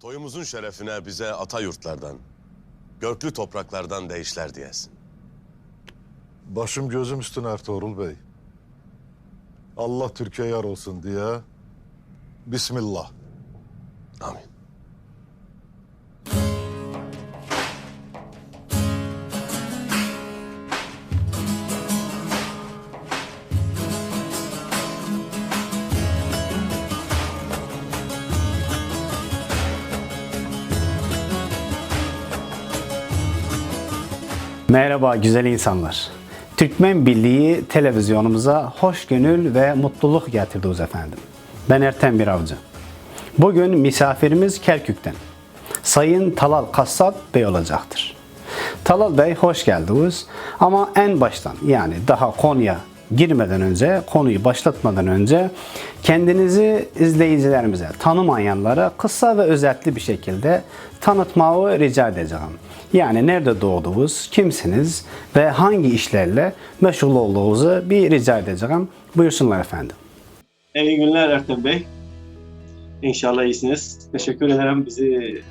Toyumuzun şerefine bize ata yurtlardan, görklü topraklardan değişler diyesin. Başım gözüm üstüne Ertuğrul Bey. Allah Türkiye yar olsun diye. Bismillah. Amin. Merhaba güzel insanlar. Türkmen Birliği televizyonumuza hoş gönül ve mutluluk getirdiniz efendim. Ben Ertem Biravcı. Bugün misafirimiz Kerkük'ten. Sayın Talal Kassap Bey olacaktır. Talal Bey hoş geldiniz. Ama en baştan yani daha konuya girmeden önce, konuyu başlatmadan önce kendinizi izleyicilerimize, tanımayanlara kısa ve özetli bir şekilde tanıtmayı rica edeceğim. Yani nerede doğdunuz, kimsiniz ve hangi işlerle meşgul olduğunuzu bir rica edeceğim. Buyursunlar efendim. İyi günler Ertem Bey. İnşallah iyisiniz. Teşekkür ederim bizi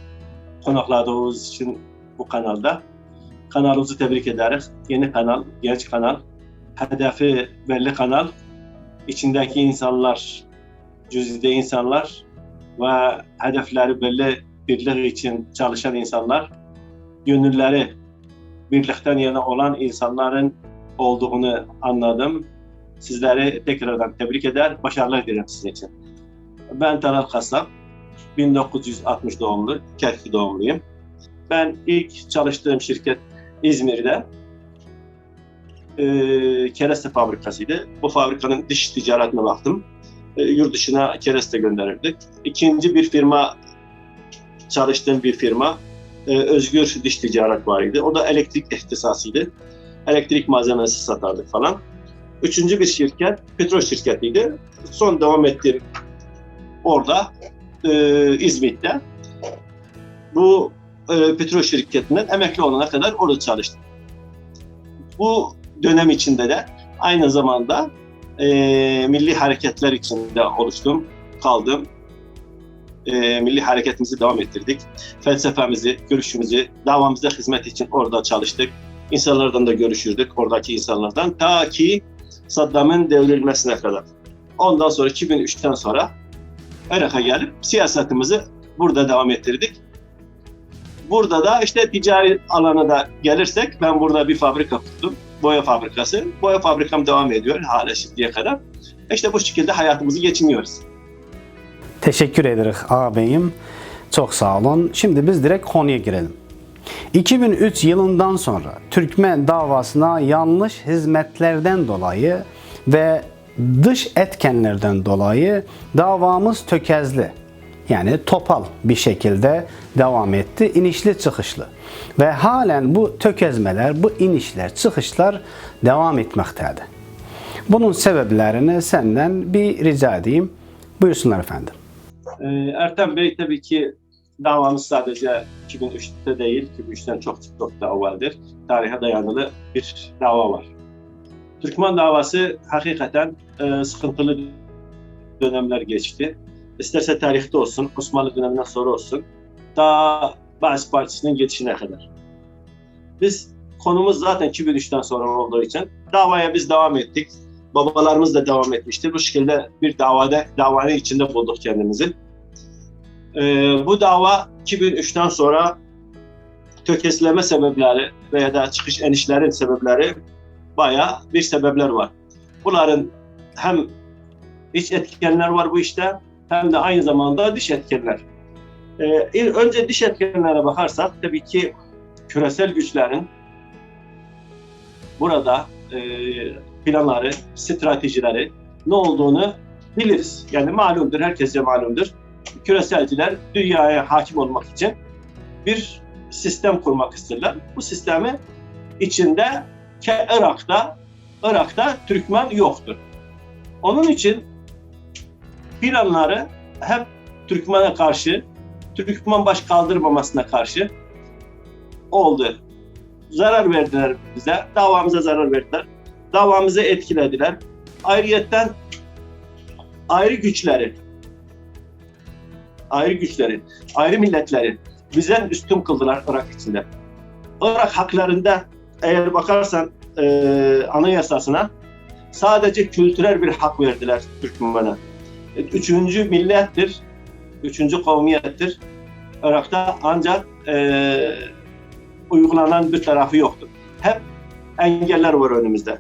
konakladığınız için bu kanalda. Kanalımızı tebrik ederiz. Yeni kanal, genç kanal. Hedefi belli kanal. İçindeki insanlar, cüzide insanlar ve hedefleri belli birlik için çalışan insanlar, gönülleri birlikten yana olan insanların olduğunu anladım. Sizleri tekrardan tebrik eder, başarılar dilerim sizin için. Ben Talal Kasap, 1960 doğumlu, Kerkük doğumluyum. Ben ilk çalıştığım şirket İzmir'de e, kereste fabrikasıydı. Bu fabrikanın dış ticaretine baktım. E, yurt dışına kereste gönderirdik. İkinci bir firma, çalıştığım bir firma, e, Özgür Diş Ticaret vardı. O da elektrik ihtisasıydı. Elektrik malzemesi satardık falan. Üçüncü bir şirket petrol şirketiydi. Son devam ettiğim orada e, İzmit'te. Bu e, petrol şirketinden emekli olana kadar orada çalıştım. Bu dönem içinde de aynı zamanda e, milli hareketler içinde oluştum, kaldım. E, milli hareketimizi devam ettirdik. Felsefemizi, görüşümüzü, davamıza hizmet için orada çalıştık. İnsanlardan da görüşürdük, oradaki insanlardan. Ta ki Saddam'ın devrilmesine kadar. Ondan sonra 2003'ten sonra Irak'a gelip siyasetimizi burada devam ettirdik. Burada da işte ticari alana da gelirsek ben burada bir fabrika kurdum. Boya fabrikası. Boya fabrikam devam ediyor hala şimdiye kadar. İşte bu şekilde hayatımızı geçiniyoruz. Teşekkür ederiz ağabeyim. Çok sağ olun. Şimdi biz direkt konuya girelim. 2003 yılından sonra Türkmen davasına yanlış hizmetlerden dolayı ve dış etkenlerden dolayı davamız tökezli. Yani topal bir şekilde devam etti. inişli çıkışlı. Ve halen bu tökezmeler, bu inişler, çıkışlar devam etmektedir. Bunun sebeplerini senden bir rica edeyim. Buyursunlar efendim. Ee, Ertem Bey tabii ki davamız sadece 2003'te değil, 2003'ten çok çok daha evveldir. Tarihe dayanılı bir dava var. Türkmen davası hakikaten e, sıkıntılı dönemler geçti. İsterse tarihte olsun, Osmanlı döneminden sonra olsun, daha Bağış Partisi'nin geçişine kadar. Biz konumuz zaten 2003'ten sonra olduğu için davaya biz devam ettik. Babalarımız da devam etmiştir. Bu şekilde bir davada, davanın içinde bulduk kendimizi. Ee, bu dava 2003'ten sonra tökezleme sebepleri veya da çıkış enişlerin sebepleri bayağı bir sebepler var. Bunların hem iç etkenler var bu işte hem de aynı zamanda dış etkenler. Ee, önce dış etkenlere bakarsak tabii ki küresel güçlerin burada e, planları, stratejileri ne olduğunu biliriz. Yani malumdur, herkese malumdur. Küreselciler dünyaya hakim olmak için bir sistem kurmak isterler. Bu sistemi içinde Irak'ta Irak'ta Türkmen yoktur. Onun için planları hep Türkmen'e karşı, Türkmen baş kaldırmamasına karşı oldu. Zarar verdiler bize, davamıza zarar verdiler. Davamızı etkilediler. Ayrıyetten ayrı güçleri ayrı güçleri, ayrı milletleri bizden üstün kıldılar Irak içinde. Irak haklarında eğer bakarsan e, anayasasına sadece kültürel bir hak verdiler Türkmen'e. E, Üçüncü millettir, üçüncü kavmiyettir. Irak'ta ancak e, uygulanan bir tarafı yoktur. Hep engeller var önümüzde.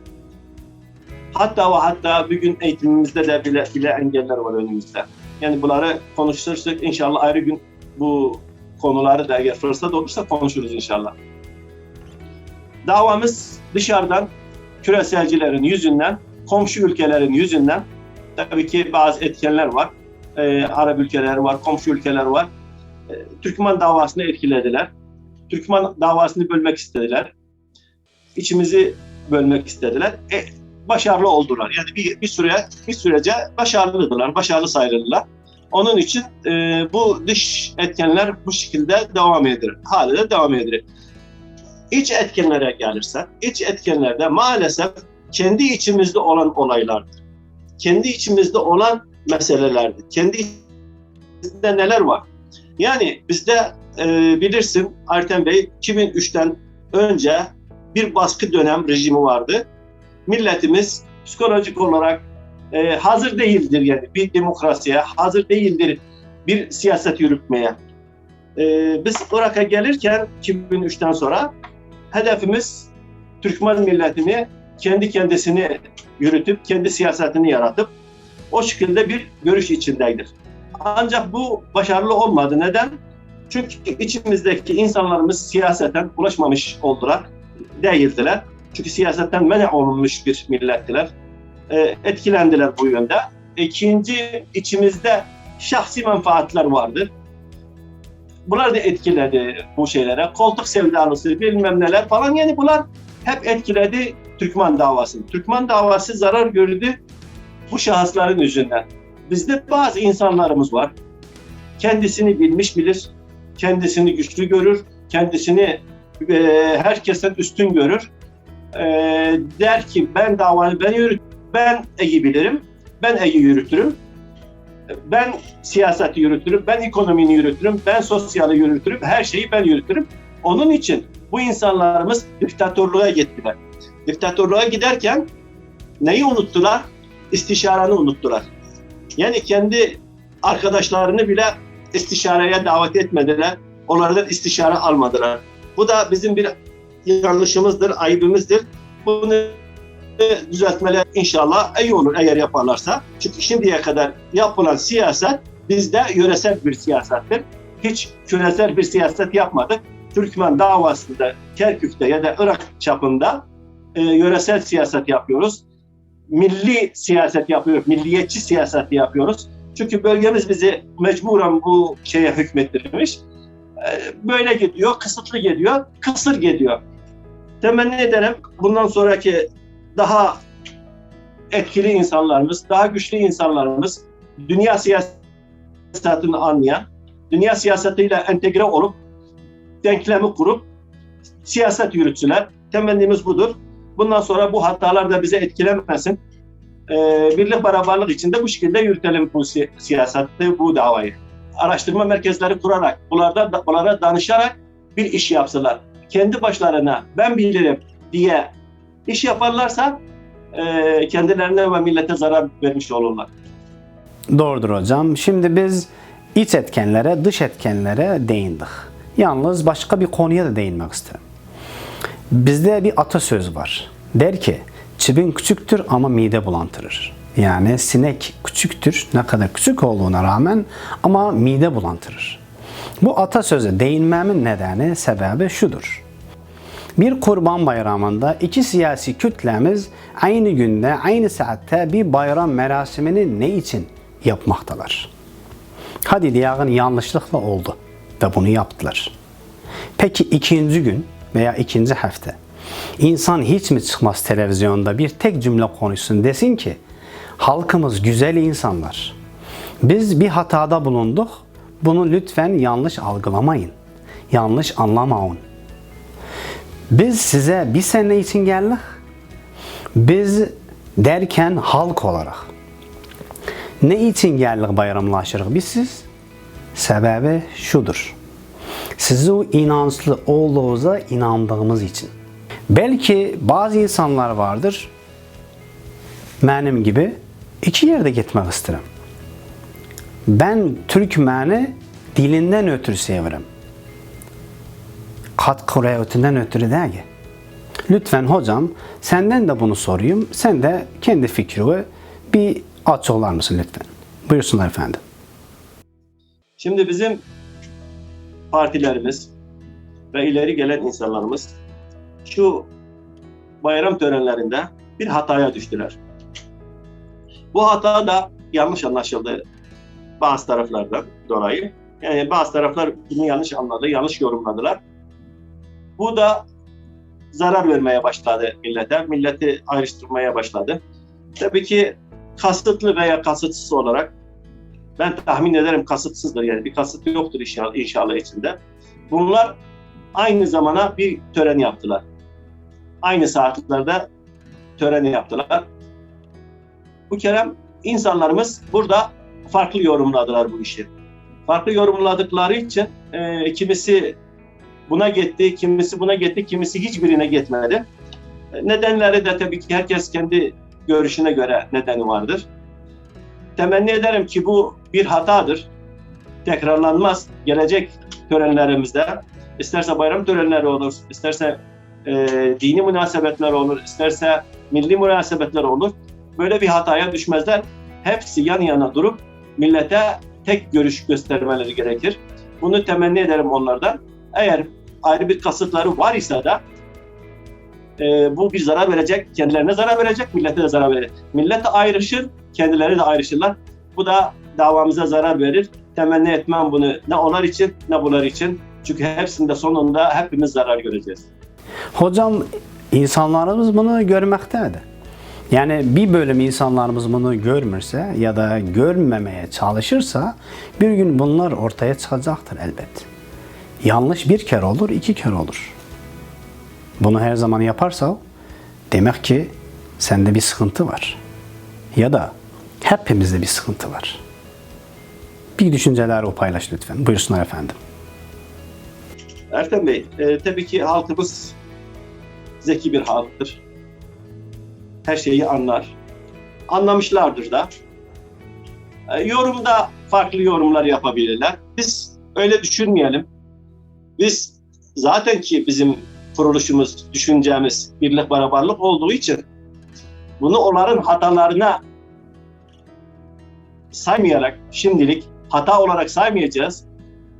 Hatta ve hatta bir gün eğitimimizde de bile, bile engeller var önümüzde. Yani bunları konuşursak inşallah ayrı gün bu konuları da eğer fırsat olursa konuşuruz inşallah. Davamız dışarıdan küreselcilerin yüzünden, komşu ülkelerin yüzünden tabii ki bazı etkenler var. Ee, Arap ülkeleri var, komşu ülkeler var. Ee, Türkmen davasını etkilediler. Türkmen davasını bölmek istediler. İçimizi bölmek istediler. E, başarılı oldular. Yani bir, bir süre bir sürece başarılıdılar, başarılı sayılırlar. Onun için e, bu dış etkenler bu şekilde devam ediyor. Hala da devam ediyor. İç etkenlere gelirse, iç etkenlerde maalesef kendi içimizde olan olaylardır. Kendi içimizde olan meselelerdir. Kendi içimizde neler var? Yani bizde e, bilirsin Artem Bey 2003'ten önce bir baskı dönem rejimi vardı. Milletimiz psikolojik olarak e, hazır değildir yani bir demokrasiye, hazır değildir bir siyaset yürütmeye. E, biz Irak'a gelirken 2003'ten sonra hedefimiz Türkmen milletini kendi kendisini yürütüp, kendi siyasetini yaratıp o şekilde bir görüş içindeydir. Ancak bu başarılı olmadı. Neden? Çünkü içimizdeki insanlarımız siyaseten ulaşmamış oldular, değildiler. Çünkü siyasetten men olunmuş bir millettiler. E, etkilendiler bu yönde. İkinci, içimizde şahsi menfaatler vardı. Bunlar da etkiledi bu şeylere. Koltuk sevdalısı bilmem neler falan yani bunlar hep etkiledi Türkmen davasını. Türkmen davası zarar gördü bu şahısların yüzünden. Bizde bazı insanlarımız var. Kendisini bilmiş bilir, kendisini güçlü görür, kendisini e, herkesten üstün görür. E, der ki ben davanı ben yürüt, ben Egi bilirim, ben Egi yürütürüm. Ben siyaseti yürütürüm, ben ekonomini yürütürüm, ben sosyali yürütürüm, her şeyi ben yürütürüm. Onun için bu insanlarımız diktatörlüğe gittiler. Diktatörlüğe giderken neyi unuttular? İstişaranı unuttular. Yani kendi arkadaşlarını bile istişareye davet etmediler. Onlardan istişare almadılar. Bu da bizim bir yanlışımızdır, ayıbımızdır. Bunu düzeltmeler inşallah iyi olur eğer yaparlarsa. Çünkü şimdiye kadar yapılan siyaset bizde yöresel bir siyasettir. Hiç küresel bir siyaset yapmadık. Türkmen davasında Kerkük'te ya da Irak çapında e, yöresel siyaset yapıyoruz. Milli siyaset yapıyoruz, milliyetçi siyaset yapıyoruz. Çünkü bölgemiz bizi mecburen bu şeye hükmettirmiş. E, böyle gidiyor, kısıtlı gidiyor, kısır gidiyor. Temenni ederim bundan sonraki daha etkili insanlarımız, daha güçlü insanlarımız, dünya siyasetini anlayan, dünya siyasetiyle entegre olup, denklemi kurup siyaset yürütsünler. Temennimiz budur. Bundan sonra bu hatalar da bize etkilemesin. Ee, birlik beraberlik içinde bu şekilde yürütelim bu si- siyaseti, bu davayı. Araştırma merkezleri kurarak, bunlarda, bunlara danışarak bir iş yapsınlar. Kendi başlarına ben bilirim diye iş yaparlarsa e, kendilerine ve millete zarar vermiş olurlar. Doğrudur hocam. Şimdi biz iç etkenlere, dış etkenlere değindik. Yalnız başka bir konuya da değinmek isterim. Bizde bir atasöz var. Der ki, çibin küçüktür ama mide bulantırır. Yani sinek küçüktür, ne kadar küçük olduğuna rağmen ama mide bulantırır. Bu atasöze değinmemin nedeni, sebebi şudur. Bir kurban bayramında iki siyasi kütlemiz aynı günde, aynı saatte bir bayram merasimini ne için yapmaktalar? Hadi diyelim yanlışlıkla oldu ve bunu yaptılar. Peki ikinci gün veya ikinci hafta insan hiç mi çıkmaz televizyonda bir tek cümle konuşsun desin ki halkımız güzel insanlar. Biz bir hatada bulunduk. Bunu lütfen yanlış algılamayın. Yanlış anlamayın. Biz size bir sene için geldik. Biz derken halk olarak. Ne için geldik bayramlaşırıq biz siz? Sebebi şudur. Sizi o inançlı olduğunuza inandığımız için. Belki bazı insanlar vardır, benim gibi iki yerde gitmek isterim. Ben Türkmeni dilinden ötürü severim. Kat kurayetinden ötürü değil. Lütfen hocam senden de bunu sorayım. Sen de kendi fikrini bir açıklar mısın lütfen? Buyursunlar efendim. Şimdi bizim partilerimiz ve ileri gelen insanlarımız şu bayram törenlerinde bir hataya düştüler. Bu hata da yanlış anlaşıldı bazı taraflardan dolayı. Yani bazı taraflar bunu yanlış anladı, yanlış yorumladılar. Bu da zarar vermeye başladı millete, milleti ayrıştırmaya başladı. Tabii ki kasıtlı veya kasıtsız olarak ben tahmin ederim kasıtsızdır yani bir kasıt yoktur inşallah, inşallah içinde. Bunlar aynı zamana bir tören yaptılar. Aynı saatlerde tören yaptılar. Bu kerem insanlarımız burada farklı yorumladılar bu işi. Farklı yorumladıkları için e, kimisi buna gitti, kimisi buna gitti, kimisi hiçbirine gitmedi. E, Nedenleri de tabii ki herkes kendi görüşüne göre nedeni vardır. Temenni ederim ki bu bir hatadır. Tekrarlanmaz. Gelecek törenlerimizde isterse bayram törenleri olur, isterse e, dini münasebetler olur, isterse milli münasebetler olur. Böyle bir hataya düşmezler. Hepsi yan yana durup millete tek görüş göstermeleri gerekir. Bunu temenni ederim onlardan. Eğer ayrı bir kasıtları var ise de e, bu bir zarar verecek, kendilerine zarar verecek, millete de zarar verecek. Millet de ayrışır, kendileri de ayrışırlar. Bu da davamıza zarar verir. Temenni etmem bunu ne onlar için ne bunlar için. Çünkü hepsinde sonunda hepimiz zarar göreceğiz. Hocam insanlarımız bunu görmektedir. Yani bir bölüm insanlarımız bunu görmürse ya da görmemeye çalışırsa bir gün bunlar ortaya çıkacaktır elbet. Yanlış bir kere olur, iki kere olur. Bunu her zaman yaparsa demek ki sende bir sıkıntı var. Ya da hepimizde bir sıkıntı var. Bir düşünceler o paylaş lütfen. Buyursunlar efendim. Ertem Bey, e, tabii ki halkımız zeki bir halktır. Her şeyi anlar. Anlamışlardır da. E, yorumda farklı yorumlar yapabilirler. Biz öyle düşünmeyelim. Biz zaten ki bizim kuruluşumuz, düşüncemiz birlik beraberlik olduğu için bunu onların hatalarına saymayarak şimdilik hata olarak saymayacağız.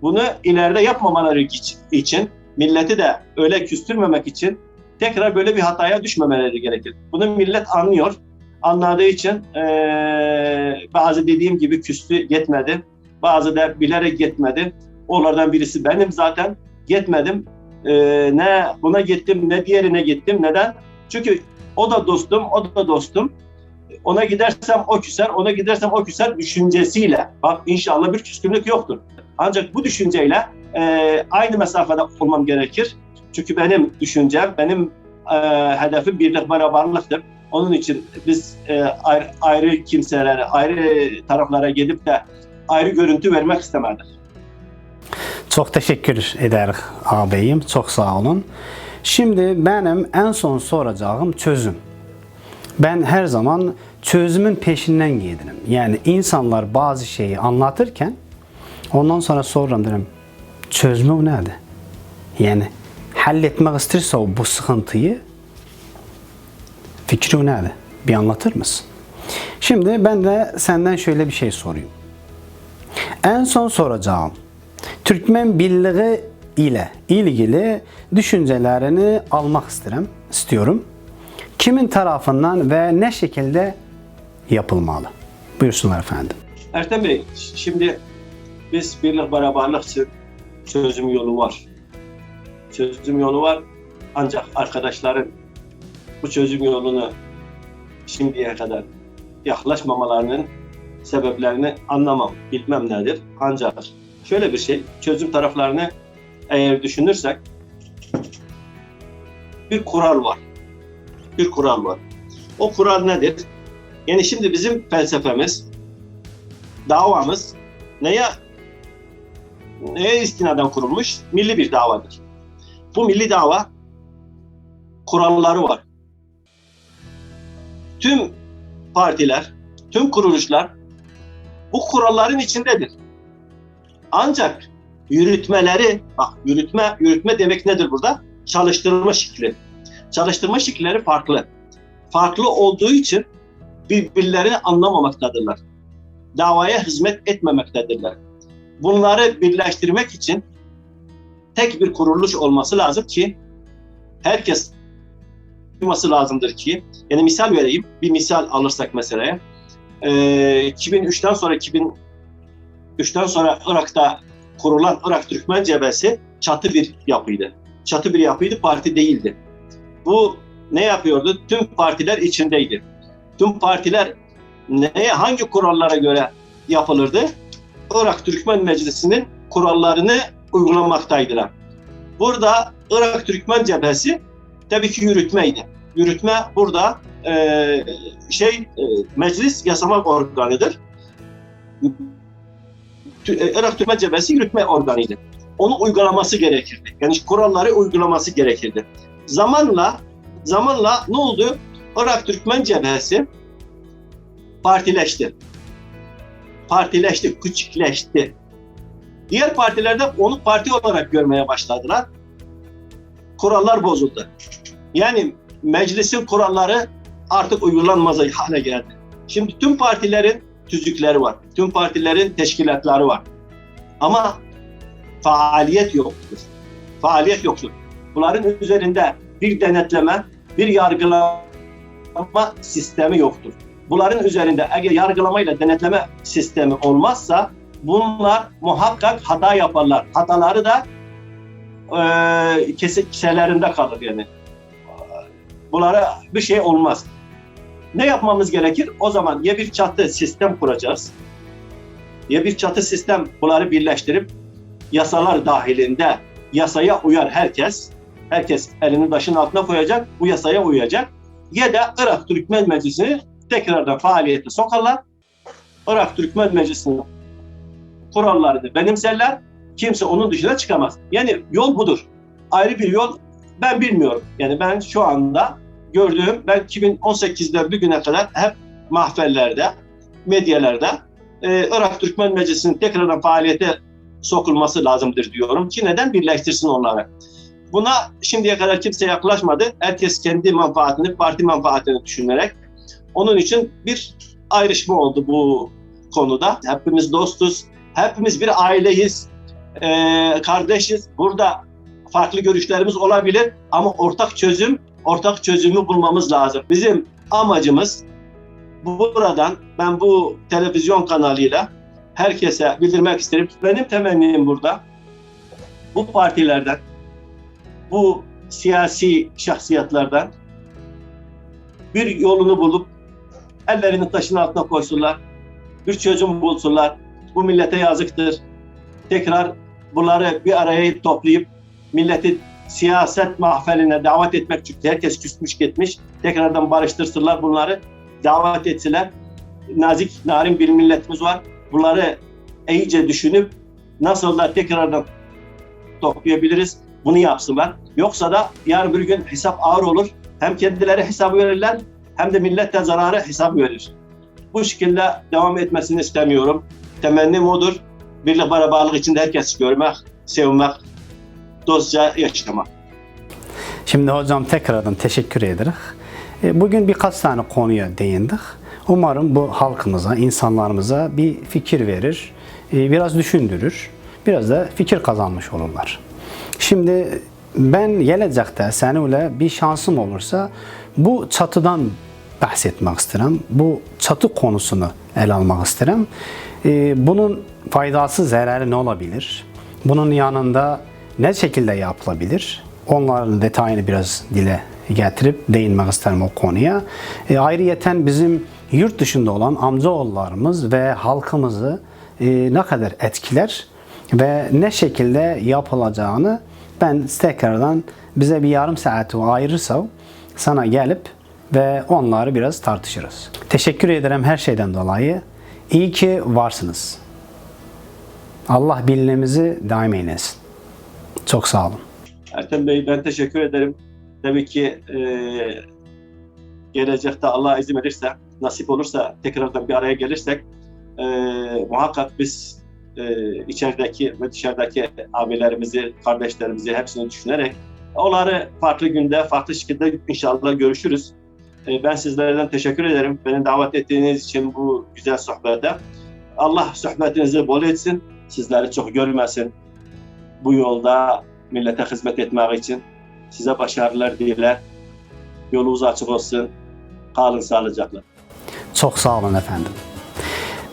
Bunu ileride yapmamaları için, milleti de öyle küstürmemek için tekrar böyle bir hataya düşmemeleri gerekir. Bunu millet anlıyor. Anladığı için eee, bazı dediğim gibi küstü yetmedi. Bazı da bilerek yetmedi. Onlardan birisi benim zaten. Yetmedim. Eee, ne buna gittim ne diğerine gittim. Neden? Çünkü o da dostum, o da dostum. Ona gidersem o küser, ona gidersem o küser düşüncesiyle. Bak inşallah bir küskünlük yoktur. Ancak bu düşünceyle e, aynı mesafede olmam gerekir. Çünkü benim düşüncem, benim e, hedefim birlik beraberliktir. Onun için biz e, ayrı, ayrı kimselere, ayrı taraflara gidip de ayrı görüntü vermek istemedik. Çok teşekkür ederim ağabeyim. Çok sağ olun. Şimdi benim en son soracağım çözüm. Ben her zaman çözümün peşinden giderim. Yani insanlar bazı şeyi anlatırken ondan sonra soruram derim çözümü nerede? Yani halletmek o bu sıkıntıyı fikri nerede? Bir anlatır mısın? Şimdi ben de senden şöyle bir şey sorayım. En son soracağım. Türkmen Birliği ile ilgili düşüncelerini almak isterim, istiyorum. Kimin tarafından ve ne şekilde yapılmalı? Buyursunlar efendim. Ertem Bey, şimdi biz birlik beraberlik çözüm yolu var. Çözüm yolu var. Ancak arkadaşların bu çözüm yolunu şimdiye kadar yaklaşmamalarının sebeplerini anlamam, bilmem nedir. Ancak şöyle bir şey, çözüm taraflarını eğer düşünürsek bir kural var. Bir kural var. O kural nedir? Yani şimdi bizim felsefemiz, davamız neye neye istinaden kurulmuş? Milli bir davadır. Bu milli dava kuralları var. Tüm partiler, tüm kuruluşlar bu kuralların içindedir. Ancak yürütmeleri, bak yürütme, yürütme demek nedir burada? Çalıştırma şekli. Çalıştırma şekilleri farklı. Farklı olduğu için birbirlerini anlamamaktadırlar. Davaya hizmet etmemektedirler. Bunları birleştirmek için tek bir kuruluş olması lazım ki herkes duyması lazımdır ki yani misal vereyim bir misal alırsak meseleye ee, 2003'ten sonra 2003'ten sonra Irak'ta kurulan Irak Türkmen Cebesi çatı bir yapıydı. Çatı bir yapıydı, parti değildi. Bu ne yapıyordu? Tüm partiler içindeydi. Tüm partiler neye, hangi kurallara göre yapılırdı? Irak Türkmen Meclisi'nin kurallarını uygulamaktaydılar. Burada Irak Türkmen Cephesi tabii ki yürütmeydi. Yürütme burada e, şey e, meclis yasama organıdır. E, Irak Türkmen Cephesi yürütme organıydı. Onu uygulaması gerekirdi. Yani kuralları uygulaması gerekirdi. Zamanla zamanla ne oldu? Irak Türkmen Cephesi partileşti. Partileşti, küçükleşti. Diğer partilerde onu parti olarak görmeye başladılar. Kurallar bozuldu. Yani meclisin kuralları artık uygulanmaz hale geldi. Şimdi tüm partilerin tüzükleri var. Tüm partilerin teşkilatları var. Ama faaliyet yoktur. Faaliyet yoktur. Bunların üzerinde bir denetleme, bir yargılama sistemi yoktur. Bunların üzerinde eğer yargılamayla denetleme sistemi olmazsa bunlar muhakkak hata yaparlar. Hataları da e, kesikselerinde kalır yani. Bunlara bir şey olmaz. Ne yapmamız gerekir? O zaman ya bir çatı sistem kuracağız, ya bir çatı sistem bunları birleştirip yasalar dahilinde yasaya uyar herkes, herkes elini taşın altına koyacak, bu yasaya uyacak. Ya da Irak Türkmen Meclisi'ni tekrardan faaliyete sokarlar. Irak Türkmen Meclisi'nin kurallarını benimserler. Kimse onun dışına çıkamaz. Yani yol budur. Ayrı bir yol ben bilmiyorum. Yani ben şu anda gördüğüm, ben 2018'de bugüne kadar hep mahfellerde, medyalarda e, Irak Türkmen Meclisi'nin tekrardan faaliyete sokulması lazımdır diyorum ki neden birleştirsin onları. Buna şimdiye kadar kimse yaklaşmadı. Herkes kendi menfaatini, parti menfaatini düşünerek. Onun için bir ayrışma oldu bu konuda. Hepimiz dostuz, hepimiz bir aileyiz, e, kardeşiz. Burada farklı görüşlerimiz olabilir ama ortak çözüm, ortak çözümü bulmamız lazım. Bizim amacımız buradan ben bu televizyon kanalıyla herkese bildirmek isterim. Benim temennim burada bu partilerden, bu siyasi şahsiyetlerden bir yolunu bulup ellerini taşın altına koysunlar. Bir çözüm bulsunlar. Bu millete yazıktır. Tekrar bunları bir araya toplayıp milleti siyaset mahfeline davet etmek çünkü herkes küsmüş gitmiş. Tekrardan barıştırsınlar bunları. Davet etsinler. Nazik, narin bir milletimiz var. Bunları iyice düşünüp nasıl da tekrardan toplayabiliriz bunu yapsınlar. Yoksa da yarın bir gün hesap ağır olur. Hem kendileri hesabı verirler hem de millet de zararı hesap verir. Bu şekilde devam etmesini istemiyorum. Temennim odur. Birlik beraberlik içinde herkes görmek, sevmek, dostça yaşamak. Şimdi hocam tekrardan teşekkür ederiz. E, Bugün birkaç tane konuya değindik. Umarım bu halkımıza, insanlarımıza bir fikir verir, e, biraz düşündürür, biraz da fikir kazanmış olurlar. Şimdi ben gelecekte seninle bir şansım olursa bu çatıdan bahsetmek isterim. Bu çatı konusunu ele almak isterim. E, Bunun faydası, zararı ne olabilir? Bunun yanında ne şekilde yapılabilir? Onların detayını biraz dile getirip değinmek isterim o konuya. E, ayrıyeten bizim yurt dışında olan amcaoğullarımız ve halkımızı e, ne kadar etkiler ve ne şekilde yapılacağını ben tekrardan bize bir yarım saati ayırırsa sana gelip ve onları biraz tartışırız. Teşekkür ederim her şeyden dolayı. İyi ki varsınız. Allah birliğimizi daim eylesin. Çok sağ olun. Ertem Bey ben teşekkür ederim. Tabii ki e, gelecekte Allah izin verirse, nasip olursa tekrardan bir araya gelirsek e, muhakkak biz e, içerideki ve dışarıdaki abilerimizi, kardeşlerimizi hepsini düşünerek onları farklı günde, farklı şekilde inşallah görüşürüz. E, ben sizlerden teşekkür ederim. Beni davet ettiğiniz için bu güzel sohbete. Allah sohbetinizi bol etsin. Sizleri çok görmesin. Bu yolda millete hizmet etmek için size başarılar diler. Yolunuz açık olsun. Kalın sağlıcakla. Çok sağ olun efendim.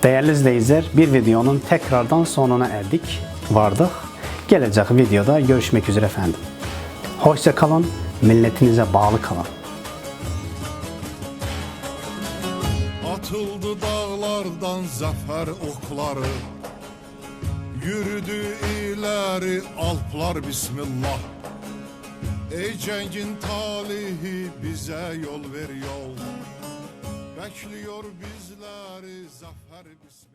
Değerli izleyiciler, bir videonun tekrardan sonuna erdik, vardık. Gelecek videoda görüşmek üzere efendim. Hoşça kalın, milletinize bağlı kalın. Atıldı dağlardan zafer okları Yürüdü ileri alplar bismillah Ey cengin talihi bize yol ver yol Bekliyor bizleri zafer bismillah